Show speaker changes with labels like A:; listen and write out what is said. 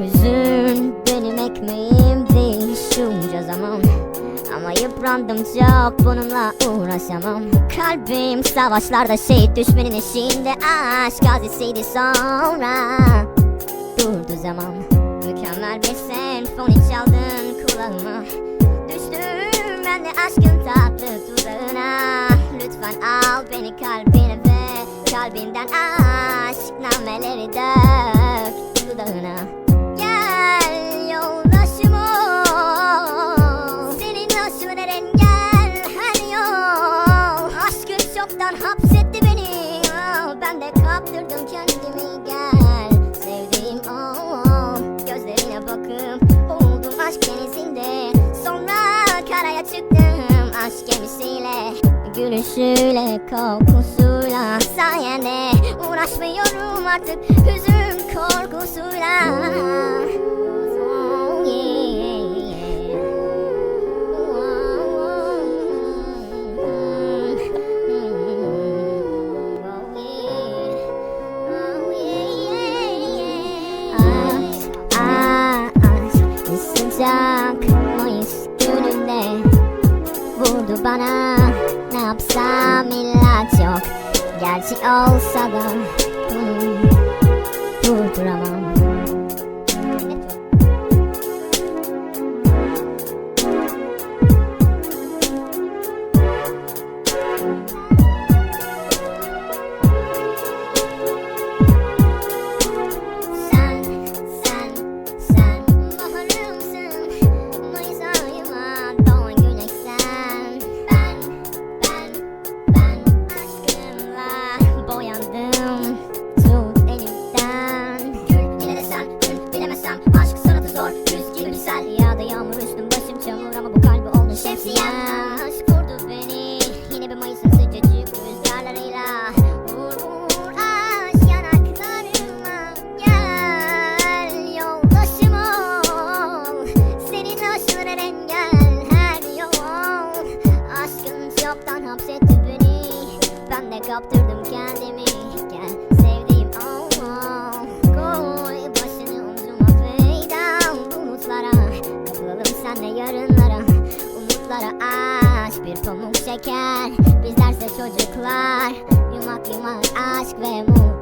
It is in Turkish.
A: Hüzün benim ekmeğimdi şunca zaman. Ama yıprandım çok bununla uğraşamam. Kalbim savaşlarda şehit düşmenin eşiğinde Aşk gazisiydi sonra. Durdu zaman Mükemmel bir senfoni çaldın kulağıma. Düştüm ben de aşkın tatlı tuzağına. Lütfen al beni kalbine ve Kalbinden aşk nameleri dök kaptırdım kendimi gel. Sevdiğim ol Gözlerine bakıp Boğuldum aşk denizinde Sonra karaya çıktım aşk gemisiyle. Gülüşüyle kokusuyla sayende Uğraşmıyorum artık hüzün korkusuyla Sıcak Mayıs gününde Vurdu bana. Ne yapsam ilaç yok. Gerçi olsa da Bunu Durduramam. Sen, Umutlara aç bir pamuk şeker. Bizlerse çocuklar Yumak yumak aşk ve mut